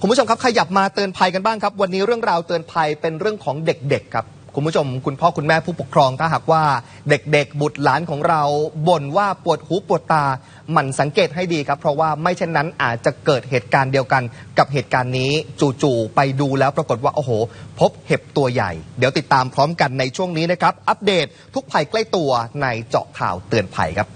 คุณผู้ชมครับขยับมาเตือนภัยกันบ้างครับ วันนี้เรื่องราวเตือนภัยเป็นเรื่องของเด็กๆครับคุณผู้ชม คุณพ่อคุณแม่ผู้ปกครองถ้าหากว่าเด็กๆ บุตรหลานของเราบ่นว่าปวดหูปวดตาหมั่นสังเกตให้ดีครับ เพราะว่าไม่เช่นนั้นอาจจะเกิดเหตุการณ์เดียวกันกับเหตุการณ์นี้จู่ๆไปดูแล้วปรากฏว่า โอ้โห พบเห็บตัวใหญ่ เดี๋ยวติดตามพร้อมกันในช่วงนี้นะครับ อัปเดตทุกภัยใกล้ตัวในเจาะข่าวเตือนภัยครับ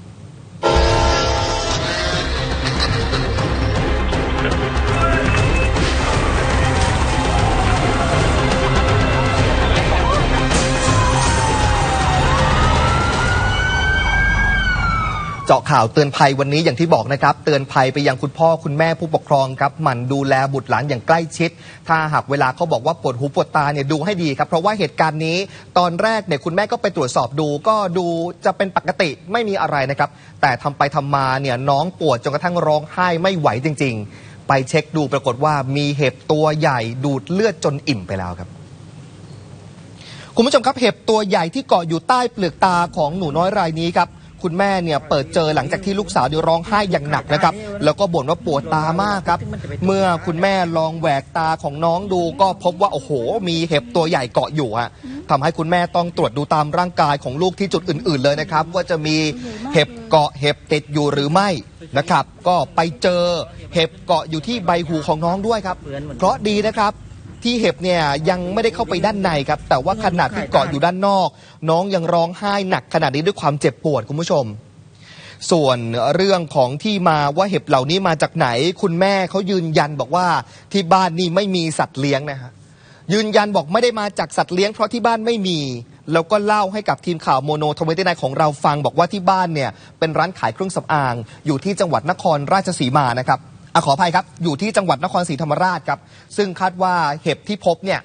เจาะข่าวเตือนภัยวันนี้อย่างที่บอกนะครับ เตือนภัยไปยังคุณพ่อคุณแม่ผู้ปกครองครับหมั่นดูแลบุตรหลานอย่างใกล้ชิด ถ้าหากเวลาเขาบอกว่าปวดหูปวดตาเนี่ยดูให้ดีครับ เพราะว่าเหตุการณ์นี้ ตอนแรกเนี่ยคุณแม่ก็ไปตรวจสอบดู ก็ดูจะเป็นปกติไม่มีอะไรนะครับ แต่ทำไปทำมาเนี่ยน้องปวดจนกระทั่งร้องไห้ไม่ไหวจริง ๆ ไปเช็คดูปรากฏว่ามีเห็บตัวใหญ่ดูดเลือดจนอิ่มไปแล้วครับคุณผู้ชมครับเห็บตัวใหญ่ที่เกาะอยู่ใต้เปลือกตาของหนูน้อยรายนี้ครับ คุณแม่เนี่ยเปิดเจอหลังจากที่ลูกสาวเดี๋ยวร้องไห้อย่างหนักนะครับ แล้วก็บ่นว่าปวดตามากครับ เมื่อคุณแม่ลองแหวกตาของน้องดูก็พบว่าโอ้โห มีเห็บตัวใหญ่เกาะอยู่ฮะทำให้คุณแม่ต้องตรวจดูตามร่างกายของลูกที่จุดอื่น ๆ เลยนะครับ ว่าจะมีเห็บเกาะเห็บติดอยู่หรือไม่นะครับ ก็ไปเจอเห็บเกาะอยู่ที่ใบหูของน้องด้วยครับ เพราะดีนะครับ ที่เห็บเนี่ยยังไม่ได้เข้าไปด้านในครับ แต่ว่าขนาดที่เกาะอยู่ด้านนอก น้องยังร้องไห้หนักขนาดนี้ด้วยความเจ็บปวดคุณผู้ชม ส่วนเรื่องของที่มาว่าเห็บเหล่านี้มาจากไหน คุณแม่เขายืนยันบอกว่าที่บ้านนี่ไม่มีสัตว์เลี้ยงนะฮะยืนยันบอกไม่ได้มาจากสัตว์เลี้ยงเพราะที่บ้านไม่มีแล้วก็เล่าให้กับทีมข่าวโมโนทเวนตี้ไนของเราฟังบอกว่าที่บ้านเนี่ยเป็นร้านขายเครื่องสำอาง อยู่ที่จังหวัดนครราชสีมานะครับ อขออภัยครับ อยู่ที่จังหวัดนครศรีธรรมราชครับ ซึ่งคาดว่าเห็บที่พบเนี่ย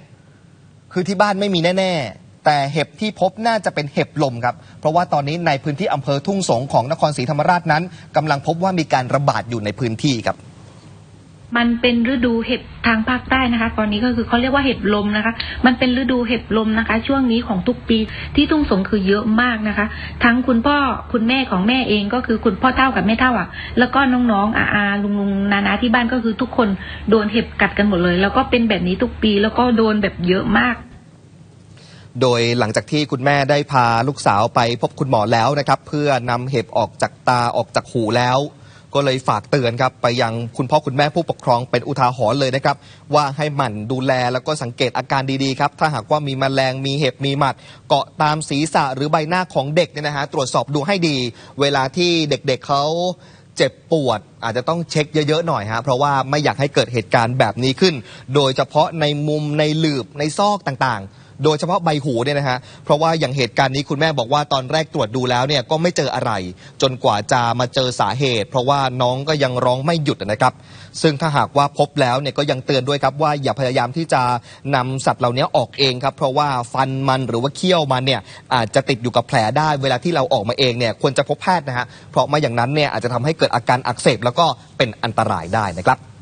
คือที่บ้านไม่มีแน่ ๆ แต่เห็บที่พบน่าจะเป็นเห็บลมครับ เพราะว่าตอนนี้ในพื้นที่อำเภอทุ่งสงของนครศรีธรรมราชนั้นกำลังพบว่ามีการระบาดอยู่ในพื้นที่ครับ มันเป็นฤดูเห็บทางภาคใต้นะคะ ตอนนี้ก็คือเขาเรียกว่าเห็บลมนะคะ มันเป็นฤดูเห็บลมนะคะ ช่วงนี้ของทุกปีที่ทุ่งสงคือเยอะมากนะคะ ทั้งคุณพ่อคุณแม่ของแม่เองก็คือคุณพ่อเท่ากับแม่เท่าอะ แล้วก็น้องๆอาอาลุงลุงนานาที่บ้านก็คือทุกคนโดนเห็บกัดกันหมดเลย แล้วก็เป็นแบบนี้ทุกปีแล้วก็โดนแบบเยอะมากโดยหลังจากที่คุณแม่ได้พาลูกสาวไปพบคุณหมอแล้วนะครับ เพื่อนำเห็บออกจากตาออกจากหูแล้ว ก็เลยฝากเตือนครับไปยังคุณพ่อคุณแม่ผู้ปกครองเป็นอุทาหรณ์เลยนะครับ ว่าให้หมั่นดูแลแล้วก็สังเกตอาการดีๆครับ ถ้าหากว่ามีแมลงมีเห็บมีหมัด เกาะตามศีรษะหรือใบหน้าของเด็กเนี่ยนะฮะตรวจสอบดูให้ดี เวลาที่เด็กๆเขาเจ็บปวดอาจจะต้องเช็คเยอะ ๆ หน่อยฮะเพราะว่าไม่อยากให้เกิดเหตุการณ์แบบนี้ขึ้น โดยเฉพาะในมุมในหลืบในซอกต่างๆ โดยเฉพาะใบหูเนี่ยนะฮะเพราะว่าอย่างเหตุการณ์นี้คุณแม่บอกว่าตอนแรกตรวจดูแล้วเนี่ยก็ไม่เจออะไร จนกว่าจะมาเจอสาเหตุ เพราะว่าน้องก็ยังร้องไม่หยุดนะครับ ซึ่งถ้าหากว่าพบแล้วเนี่ยก็ยังเตือนด้วยครับว่าอย่าพยายามที่จะนำสัตว์เหล่านี้ออกเองครับ เพราะว่าฟันมันหรือว่าเขี้ยวมันเนี่ยอาจจะติดอยู่กับแผลได้เวลาที่เราออกมาเองเนี่ยควรจะพบแพทย์นะฮะเพราะไม่อย่างนั้นเนี่ยอาจจะทำให้เกิดอาการอักเสบแล้วก็เป็นอันตรายได้นะครับ